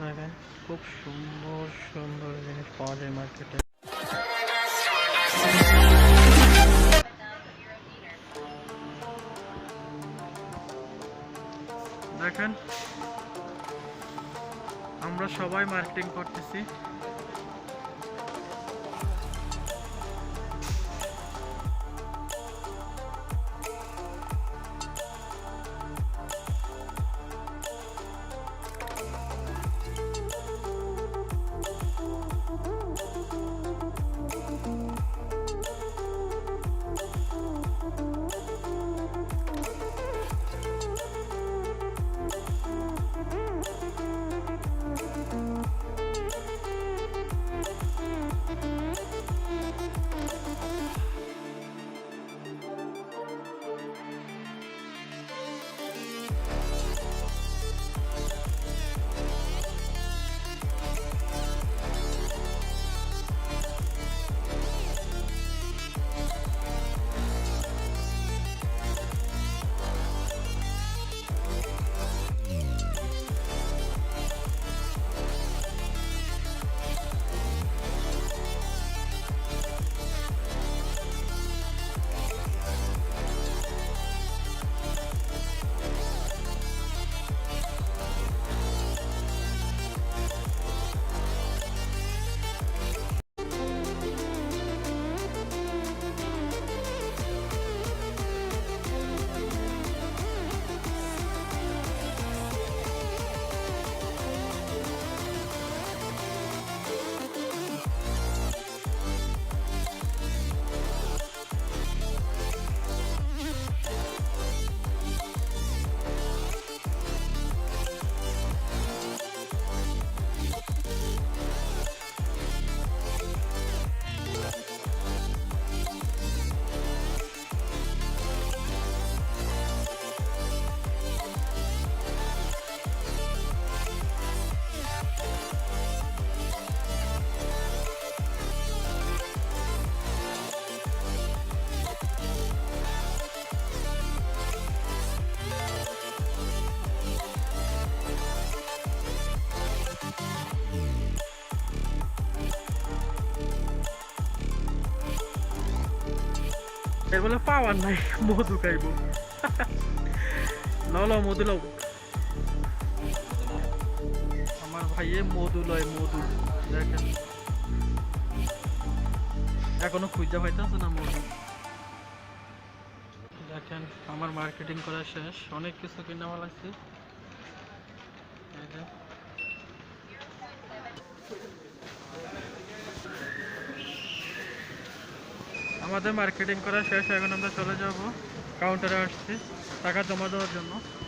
দেখেন খুব সুন্দর সুন্দর জিনিস পাওয়া যায় মার্কেটে দেখেন আমরা সবাই মার্কেটিং করতেছি। এর বলে পাওয়ার নাই, মধু খাইব। ল ল মধু লও। আমার ভাইয়ে মধু লয়, মধু। দেখেন। এখনও খুঁজা পাইতেছে না মধু। দেখেন, আমার মার্কেটিং করা শেষ। অনেক কিছু কিনা ভালো লাগছে আমাদের মার্কেটিং করা শেষ এখন আমরা চলে যাব কাউন্টারে আসছি টাকা জমা দেওয়ার জন্য।